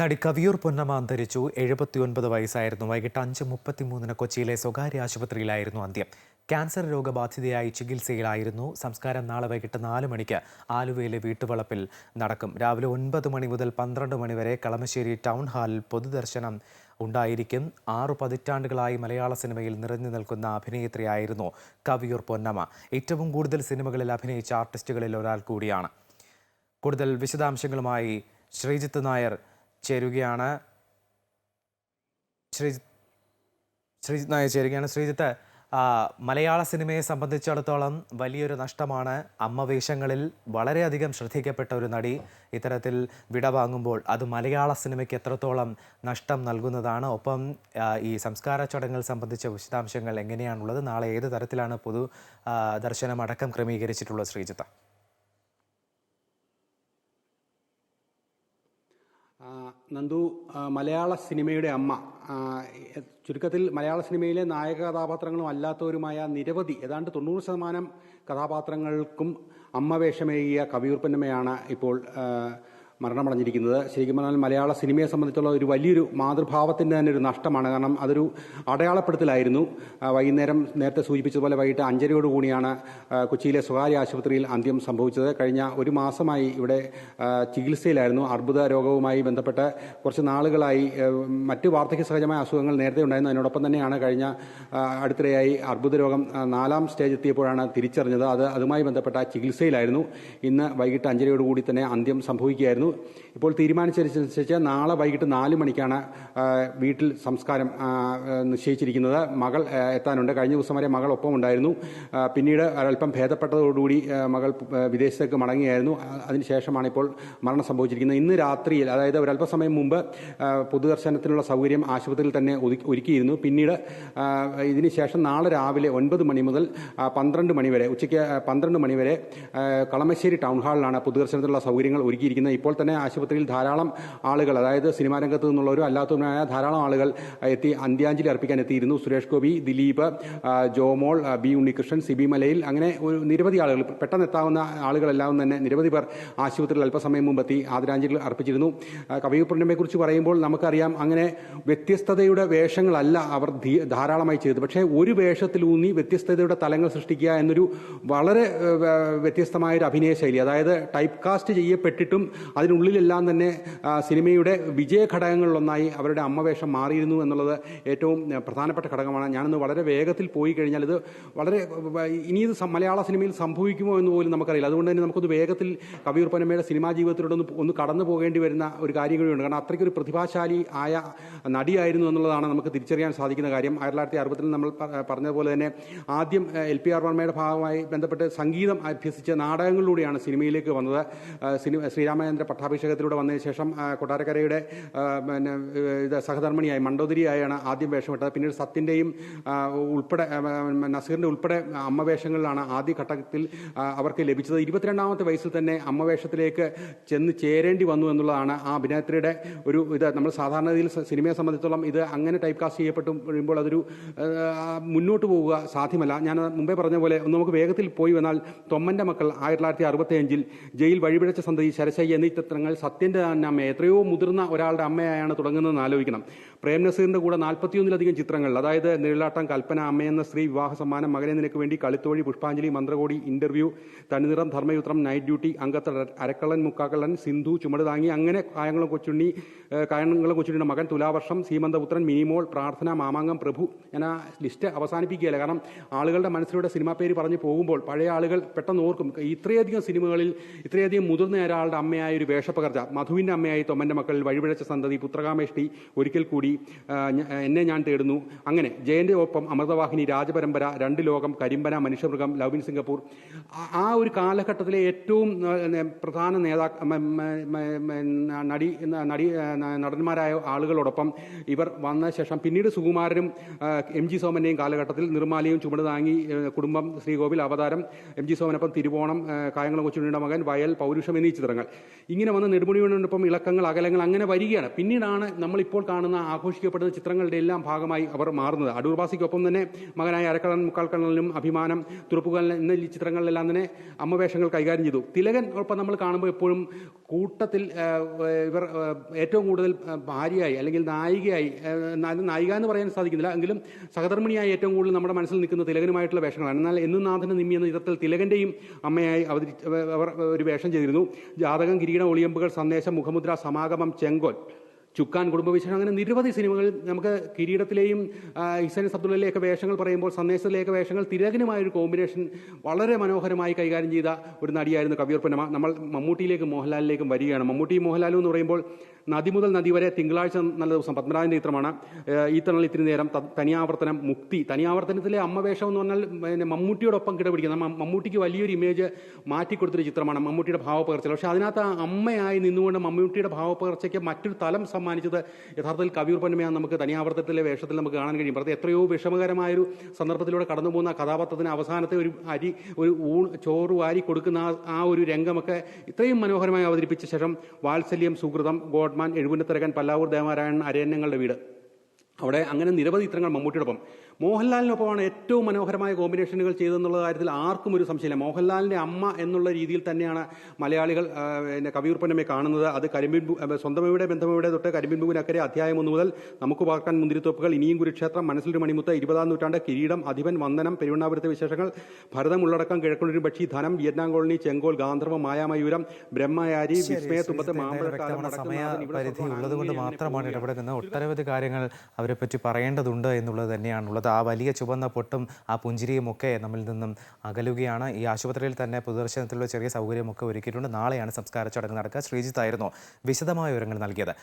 നടി കവിയൂർ പൊന്നമ്മ അന്തരിച്ചു. എഴുപത്തിയൊൻപത് വയസ്സായിരുന്നു. വൈകിട്ട് അഞ്ച് മുപ്പത്തിമൂന്നിന് കൊച്ചിയിലെ സ്വകാര്യ ആശുപത്രിയിലായിരുന്നു അന്ത്യം. ക്യാൻസർ രോഗബാധിതയായി ചികിത്സയിലായിരുന്നു. സംസ്കാരം നാളെ വൈകിട്ട് നാല് മണിക്ക് ആലുവയിലെ വീട്ടുവളപ്പിൽ നടക്കും. രാവിലെ ഒൻപത് മണി മുതൽ പന്ത്രണ്ട് മണി വരെ കളമശ്ശേരി ടൗൺ ഹാളിൽ പൊതുദർശനം ഉണ്ടായിരിക്കും. ആറു പതിറ്റാണ്ടുകളായി മലയാള സിനിമയിൽ നിറഞ്ഞു നിൽക്കുന്ന അഭിനേത്രിയായിരുന്നു കവിയൂർ പൊന്നമ്മ. ഏറ്റവും കൂടുതൽ സിനിമകളിൽ അഭിനയിച്ച ആർട്ടിസ്റ്റുകളിൽ ഒരാൾ കൂടിയാണ്. കൂടുതൽ വിശദാംശങ്ങളുമായി ശ്രീജിത്ത് നായർ ചേരുകയാണ്. ശ്രീജിത്ത് ശ്രീജിത്ത് നായർ ചേരുകയാണ്. ശ്രീജിത്ത് മലയാള സിനിമയെ സംബന്ധിച്ചിടത്തോളം വലിയൊരു നഷ്ടമാണ് അമ്മ വേഷങ്ങളിൽ വളരെയധികം ശ്രദ്ധിക്കപ്പെട്ട ഒരു നടി. ഇത്തരത്തിൽ വിട വാങ്ങുമ്പോൾ അത് മലയാള സിനിമയ്ക്ക് എത്രത്തോളം നഷ്ടം നൽകുന്നതാണ്. ഒപ്പം ഈ സംസ്കാര ചടങ്ങുകൾ സംബന്ധിച്ച വിശദാംശങ്ങൾ എങ്ങനെയാണുള്ളത്? നാളെ ഏത് തരത്തിലാണ് പൊതു ദർശനമടക്കം ക്രമീകരിച്ചിട്ടുള്ളത് ശ്രീജിത്ത്? നന്ദു മലയാള സിനിമയുടെ അമ്മ ചുരുക്കത്തിൽ മലയാള സിനിമയിലെ നായക കഥാപാത്രങ്ങളും അല്ലാത്തവരുമായ നിരവധി ഏതാണ്ട് തൊണ്ണൂറ് ശതമാനം കഥാപാത്രങ്ങൾക്കും അമ്മ വേഷമേകിയ കവിയൂർപ്പന്നമ്മയാണ് ഇപ്പോൾ മരണമടഞ്ഞിരിക്കുന്നത്. ശരിക്കും പറഞ്ഞാൽ മലയാള സിനിമയെ സംബന്ധിച്ചുള്ള ഒരു വലിയൊരു മാതൃഭാവത്തിന്റെ തന്നെ ഒരു നഷ്ടമാണ്. കാരണം അതൊരു അടയാളപ്പെടുത്തലായിരുന്നു. വൈകുന്നേരം നേരത്തെ സൂചിപ്പിച്ചതുപോലെ വൈകിട്ട് അഞ്ചരയോടുകൂടിയാണ് കൊച്ചിയിലെ സ്വകാര്യ ആശുപത്രിയിൽ അന്ത്യം സംഭവിച്ചത്. കഴിഞ്ഞ ഒരു മാസമായി ഇവിടെ ചികിത്സയിലായിരുന്നു. അർബുദ രോഗവുമായി ബന്ധപ്പെട്ട് കുറച്ച് നാളുകളായി മറ്റ് വാർദ്ധക്യ സഹജമായ അസുഖങ്ങൾ നേരത്തെ ഉണ്ടായിരുന്നു. അതിനോടൊപ്പം തന്നെയാണ് കഴിഞ്ഞ അടുത്തിടെയായി അർബുദ രോഗം നാലാം സ്റ്റേജ് എത്തിയപ്പോഴാണ് തിരിച്ചറിഞ്ഞത്. അത് അതുമായി ബന്ധപ്പെട്ട ചികിത്സയിലായിരുന്നു. ഇന്ന് വൈകിട്ട് അഞ്ചരയോടുകൂടി തന്നെ അന്ത്യം സംഭവിക്കുകയായിരുന്നു. ഇപ്പോൾ തീരുമാനിച്ചതനുസരിച്ച് നാളെ വൈകിട്ട് നാല് മണിക്കാണ് വീട്ടിൽ സംസ്കാരം നിശ്ചയിച്ചിരിക്കുന്നത്. മകൾ എത്താനുണ്ട്. കഴിഞ്ഞ ദിവസം വരെ മകൾ ഒപ്പം ഉണ്ടായിരുന്നു. പിന്നീട് അല്പം ഭേദപ്പെട്ടതോടുകൂടി മകൾ വിദേശത്തേക്ക് മടങ്ങിയായിരുന്നു. അതിനുശേഷമാണ് ഇപ്പോൾ മരണം സംഭവിച്ചിരിക്കുന്നത്. ഇന്ന് രാത്രിയിൽ അതായത് ഒരല്പസമയം മുമ്പ് പൊതുദർശനത്തിനുള്ള സൗകര്യം ആശുപത്രിയിൽ തന്നെ ഒരുക്കിയിരുന്നു. പിന്നീട് ഇതിനുശേഷം ശേഷം നാളെ രാവിലെ ഒൻപത് മണി മുതൽ പന്ത്രണ്ട് മണി വരെ ഉച്ചയ്ക്ക് പന്ത്രണ്ട് മണി വരെ കളമശ്ശേരി ടൗൺ ഹാളിലാണ് പൊതുദർശനത്തിനുള്ള സൗകര്യങ്ങൾ ഒരുക്കിയിരിക്കുന്നത്. ഇപ്പോൾ തന്നെ ആശുപത്രിയിൽ ധാരാളം ആളുകൾ അതായത് സിനിമാ രംഗത്ത് നിന്നുള്ളവരും അല്ലാത്തവരുമായ ധാരാളം ആളുകൾ എത്തി അന്ത്യാഞ്ജലി അർപ്പിക്കാൻ എത്തിയിരുന്നു. സുരേഷ് ഗോപി ദിലീപ് ജോമോൾ ബി ഉണ്ണികൃഷ്ണൻ സിബി മലയിൽ അങ്ങനെ ഒരു നിരവധി ആളുകൾ പെട്ടെന്ന് എത്താവുന്ന ആളുകളെല്ലാം തന്നെ നിരവധി പേർ ആശുപത്രിയിൽ അല്പസമയം മുമ്പ് എത്തി ആദരാഞ്ജലി അർപ്പിച്ചിരുന്നു. കവിയൂർ പൂർണിമയെക്കുറിച്ച് പറയുമ്പോൾ നമുക്കറിയാം അങ്ങനെ വ്യത്യസ്തതയുടെ വേഷങ്ങളല്ല അവർ ധാരാളമായി ചെയ്തത്. പക്ഷേ ഒരു വേഷത്തിലൂന്നി വ്യത്യസ്തതയുടെ തലങ്ങൾ സൃഷ്ടിക്കുക എന്നൊരു വളരെ വ്യത്യസ്തമായൊരു അഭിനയ ശൈലി അതായത് ടൈപ്പ് കാസ്റ്റ് ചെയ്യപ്പെട്ടിട്ടും അതിനുള്ളിലെല്ലാം തന്നെ സിനിമയുടെ വിജയ ഘടകങ്ങളിലൊന്നായി അവരുടെ അമ്മവേഷം മാറിയിരുന്നു എന്നുള്ളത് ഏറ്റവും പ്രധാനപ്പെട്ട ഘടകമാണ്. ഞാനിന്ന് വളരെ വേഗത്തിൽ പോയി കഴിഞ്ഞാൽ ഇത് വളരെ ഇനി ഇത് മലയാള സിനിമയിൽ സംഭവിക്കുമോ എന്ന് പോലും നമുക്കറിയില്ല. അതുകൊണ്ട് തന്നെ നമുക്കൊന്ന് വേഗത്തിൽ കവിയൂർ പനമയുടെ സിനിമാ ജീവിതത്തിലൂടെ ഒന്ന് ഒന്ന് കടന്നു പോകേണ്ടി വരുന്ന ഒരു കാര്യം കൂടിയുണ്ട് കാരണം അത്രയ്ക്കൊരു പ്രതിഭാശാലി ആയ നടിയായിരുന്നു എന്നുള്ളതാണ് നമുക്ക് തിരിച്ചറിയാൻ സാധിക്കുന്ന കാര്യം. ആയിരത്തി തൊള്ളായിരത്തി അറുപത്തിൽ നമ്മൾ പറഞ്ഞതുപോലെ തന്നെ ആദ്യം എൽ പി ആർ വർമ്മയുടെ ഭാഗമായി ബന്ധപ്പെട്ട് സംഗീതം അഭ്യസിച്ച നാടകങ്ങളിലൂടെയാണ് സിനിമയിലേക്ക് വന്നത്. സിനിമ ശ്രീരാമചന്ദ്ര പട്ടാഭിഷേകത്തിലൂടെ വന്നതിന് ശേഷം കൊട്ടാരക്കരയുടെ പിന്നെ ഇത് സഹധർമ്മിണിയായി മണ്ടോതിരിയായാണ് ആദ്യം വേഷമിട്ടത്. പിന്നീട് സത്തിന്റെയും ഉൾപ്പെടെ നസീറിന്റെ ഉൾപ്പെടെ അമ്മ വേഷങ്ങളിലാണ് ആദ്യ ഘട്ടത്തിൽ അവർക്ക് ലഭിച്ചത്. ഇരുപത്തിരണ്ടാമത്തെ വയസ്സിൽ തന്നെ അമ്മവേഷത്തിലേക്ക് ചെന്ന് ചേരേണ്ടി വന്നു എന്നുള്ളതാണ് ആ അഭിനേത്രിയുടെ ഒരു ഇത്. നമ്മൾ സാധാരണ രീതിയിൽ സിനിമയെ സംബന്ധിച്ചിടത്തോളം ഇത് അങ്ങനെ ടൈപ്പ് കാസ്റ്റ് ചെയ്യപ്പെട്ടു കഴിയുമ്പോൾ അതൊരു മുന്നോട്ട് പോവുക സാധ്യമല്ല. ഞാൻ മുമ്പേ പറഞ്ഞ പോലെ നമുക്ക് വേഗത്തിൽ പോയി വന്നാൽ തൊമ്മന്റെ മക്കൾ ആയിരത്തി തൊള്ളായിരത്തി അറുപത്തി അഞ്ചിൽ ജയിൽ വഴിപിഴച്ച സന്തതി ശരശയ്യ എന്നീ ചിത്രങ്ങൾ സത്യന്റെ തന്നെ അമ്മ എത്രയോ മുതിർന്ന ഒരാളുടെ അമ്മയായാണ് തുടങ്ങുന്നതെന്ന് ആലോചിക്കണം. പ്രേം നസീറിന്റെ കൂടെ നാൽപ്പത്തിയൊന്നിലധികം ചിത്രങ്ങൾ അതായത് നിഴലാട്ടം കൽപ്പന അമ്മയെന്ന സ്ത്രീ വിവാഹ സമ്മാനം മകനെ നിനക്ക് വേണ്ടി കളിത്തോഴി പുഷ്പാഞ്ജലി മന്ത്രകോടി ഇന്റർവ്യൂ തനിനിറം ധർമ്മയുത്രം നൈറ്റ് ഡ്യൂട്ടി അങ്കത്തട അരക്കള്ളൻ മുക്കാക്കള്ളൻ സിന്ധു ചുമട് താങ്ങി അങ്ങനെ കായംകുളം കൊച്ചുണ്ണി കായങ്ങളും കൊച്ചുണ്ണിയുടെ മകൻ തുലാവർഷം സീമന്തപുത്രൻ മിനിമോൾ പ്രാർത്ഥന മാമാങ്കം പ്രഭു ഞാൻ ആ ലിസ്റ്റ് അവസാനിപ്പിക്കുകയല്ല. കാരണം ആളുകളുടെ മനസ്സിലൂടെ സിനിമാ പേര് പറഞ്ഞു പോകുമ്പോൾ പഴയ ആളുകൾ പെട്ടെന്ന് ഓർക്കും ഇത്രയധികം സിനിമകളിൽ ഇത്രയധികം മുതിർന്ന ഒരാളുടെ അമ്മയായ ഒരു വേഷപ്പകർച്ച മധുവിന്റെ അമ്മയായി തൊമ്മന്റെ മക്കളിൽ വഴിപിഴച്ച സന്തതി പുത്രകാമേഷ്ടി ഒരിക്കൽ കൂടി ഞ- എന്നെ ഞാൻ തേടുന്നു. അങ്ങനെ ജയന്റെ ഒപ്പം Amrithavahini Rajaparampara Randu Lokam Karimpana Manushyamrugam love in Singapore. ആ- ഒരു കാലഘട്ടത്തിലെ ഏറ്റവും പ്രധാന നേതാ നടി നടി നടന്മാരായ ആളുകളോടൊപ്പം ഇവർ വന്ന ശേഷം പിന്നീട് സുകുമാരനും എം ജി സോമന്റെയും കാലഘട്ടത്തിൽ നിർമ്മാലയും ചുമട് താങ്ങി കുടുംബം ശ്രീകോവിൽ അവതാരം എം ജി സോമനൊപ്പം തിരുവോണം കായംകുളം കൊച്ചുണ്ണിയുടെ മകൻ വയൽ പൗരുഷം എന്നീ ചിത്രങ്ങൾ. ഇങ്ങനെ വന്ന് നെടുമുടിയോടൊപ്പം ഇളക്കങ്ങൾ അകലങ്ങൾ അങ്ങനെ വരികയാണ്. പിന്നീടാണ് നമ്മളിപ്പോൾ കാണുന്ന ആ ആഘോഷിക്കപ്പെടുന്ന ചിത്രങ്ങളുടെ എല്ലാം ഭാഗമായി അവർ മാറുന്നത്. അടൂർ ബാസിക്കൊപ്പം തന്നെ മകനായ അരക്കളൻ മുക്കാൽക്കണലിനും അഭിമാനം തുറപ്പുകള്ളൻ എന്ന ഈ ചിത്രങ്ങളിലെല്ലാം തന്നെ അമ്മവേഷങ്ങൾ കൈകാര്യം ചെയ്തു. തിലകൻ ഒപ്പം നമ്മൾ കാണുമ്പോൾ എപ്പോഴും കൂട്ടത്തിൽ ഇവർ ഏറ്റവും കൂടുതൽ ഭാര്യയായി അല്ലെങ്കിൽ നായികയായി നായിക എന്ന് പറയാൻ സാധിക്കുന്നില്ല. എങ്കിലും സഹധർമ്മിണിയായി ഏറ്റവും കൂടുതൽ നമ്മുടെ മനസ്സിൽ നിൽക്കുന്ന തിലകനുമായിട്ടുള്ള വേഷങ്ങളാണ്. എന്നാൽ എന്നും നാഥന് നിമ്മി എന്ന ചിത്രത്തിൽ തിലകന്റെയും അമ്മയായി അവതരിച്ച് അവർ ഒരു വേഷം ചെയ്തിരുന്നു. ജാതകം കിരീടം ഒളിയമ്പുകൾ സന്ദേശം മുഖമുദ്ര സമാഗമം ചെങ്കോൽ. ചുക്കാൻ കുടുംബവിശേഷം അങ്ങനെ നിരവധി സിനിമകൾ നമുക്ക് കിരീടത്തിലെയും ഇസൻ ഹിസൈൻ അബ്ദുള്ളയിലെയൊക്കെ വേഷങ്ങൾ പറയുമ്പോൾ സന്ദേശത്തിലെയൊക്കെ വേഷങ്ങൾ തിരകനുമായൊരു കോമ്പിനേഷൻ വളരെ മനോഹരമായി കൈകാര്യം ചെയ്ത ഒരു നടിയായിരുന്നു കവിയൂർപ്പനമ നമ്മൾ മമ്മൂട്ടിയിലേക്കും മോഹൻലാലിലേക്കും വരികയാണ്. മമ്മൂട്ടി മോഹൻലാലും എന്ന് പറയുമ്പോൾ നദി മുതൽ നദി വരെ തിങ്കളാഴ്ച നല്ല ദിവസം പത്മരാജന്റെ ചിത്രമാണ്. ഈ തണൽ ഇത്തിരി നേരം തനിയാവർത്തനം മുക്തി. തനിയാവർത്തനത്തിലെ അമ്മവേഷം എന്ന് പറഞ്ഞാൽ പിന്നെ മമ്മൂട്ടിയോടൊപ്പം കിടപിടിക്കുന്ന മമ്മൂട്ടിക്ക് വലിയൊരു ഇമേജ് മാറ്റിക്കൊടുത്തൊരു ചിത്രമാണ് മമ്മൂട്ടിയുടെ ഭാവപകർച്ച പക്ഷേ അതിനകത്ത് അമ്മയായി നിന്നുകൊണ്ട് മമ്മൂട്ടിയുടെ ഭാവപകർച്ചയ്ക്ക് മറ്റൊരു തലം സമ്മാനിച്ചത് യഥാർത്ഥത്തിൽ കവിയൂർ പൊന്നമയാണ് നമുക്ക് തനിയാവർത്തത്തിലെ വേഷത്തിൽ നമുക്ക് കാണാൻ കഴിയും. പ്രത്യേക എത്രയോ വിഷമകരമായൊരു സന്ദർഭത്തിലൂടെ കടന്നു പോകുന്ന കഥാപാത്രത്തിന് അവസാനത്തെ ഒരു അരി ഒരു ഊൺ ചോറ് വാരി കൊടുക്കുന്ന ആ- ഒരു രംഗമൊക്കെ ഇത്രയും മനോഹരമായി അവതരിപ്പിച്ച ശേഷം വാത്സല്യം സുഹൃതം ഗോഡ്മാൻ എഴുപുന്നത്തരകൻ പല്ലാവൂർ ദേവനാരായണൻ അരയന്നങ്ങളുടെ വീട്. അവിടെ അങ്ങനെ നിരവധി ചിത്രങ്ങൾ മമ്മൂട്ടിയോടൊപ്പം മോഹൻലാലിനൊപ്പമാണ് ഏറ്റവും മനോഹരമായ കോമ്പിനേഷനുകൾ ചെയ്തെന്നുള്ള കാര്യത്തിൽ ആർക്കും ഒരു സംശയമില്ല. മോഹൻലാലിന്റെ അമ്മ എന്നുള്ള രീതിയിൽ തന്നെയാണ് മലയാളികൾ പിന്നെ കവിയൂർപ്പനമെ കാണുന്നത്. അത് കരിമ്പിൻ സ്വന്തം എവിടെ സ്വന്തമയുടെ ബന്ധമയുടെ തൊട്ട് കരിമ്പിൻ പൂവിനക്കരെ അധ്യായം ഒന്ന് മുതൽ നമുക്ക് പാർക്കാൻ മുന്തിരിത്തോപ്പുകൾ ഇനിയും കുരുക്ഷേത്രം മനസ്സിലൊരു മണിമുത്ത് ഇരുപതാം നൂറ്റാണ്ട് കിരീടം അധിപൻ വന്ദനം പെരുവണ്ണാപുരത്തെ വിശേഷങ്ങൾ ഭരതം ഉള്ളടക്കം കിഴക്കൊണ്ടൊരു പക്ഷി ധനം വിയറ്റ്നാം കോളനി ചെങ്കോൾ ഗാന്ധർവ മായാമയൂരം ബ്രഹ്മയാരി വിസ്മയ തുമ്പത്ത് മാമ്പഴക്കാലം വ്യക്തമായ സമയ വടക്കുന്നാഥൻ, ഇവിടെ പരിധി സ്വന്തം ഉള്ളത് കൊണ്ട് മാത്രമാണ്. ഇടപെടുന്നത്. ഒട്ടനവധി കാര്യങ്ങൾ അവരെ പറ്റി പറയേണ്ടതുണ്ട് എന്നുള്ളത് തന്നെയാണുള്ളത്. ആ വലിയ ചുവന്ന പൊട്ടും ആ പുഞ്ചിരിയും ഒക്കെ നമ്മിൽ നിന്നും അകലുകയാണ്. ഈ ആശുപത്രിയിൽ തന്നെ പൊതുദർശനത്തിലുള്ള ചെറിയ സൗകര്യമൊക്കെ ഒരുക്കിയിട്ടുണ്ട്. നാളെയാണ് സംസ്കാര ചടങ്ങ് നടക്കുക. ശ്രീജിത്തായിരുന്നു വിശദമായ വിവരങ്ങൾ നൽകിയത്.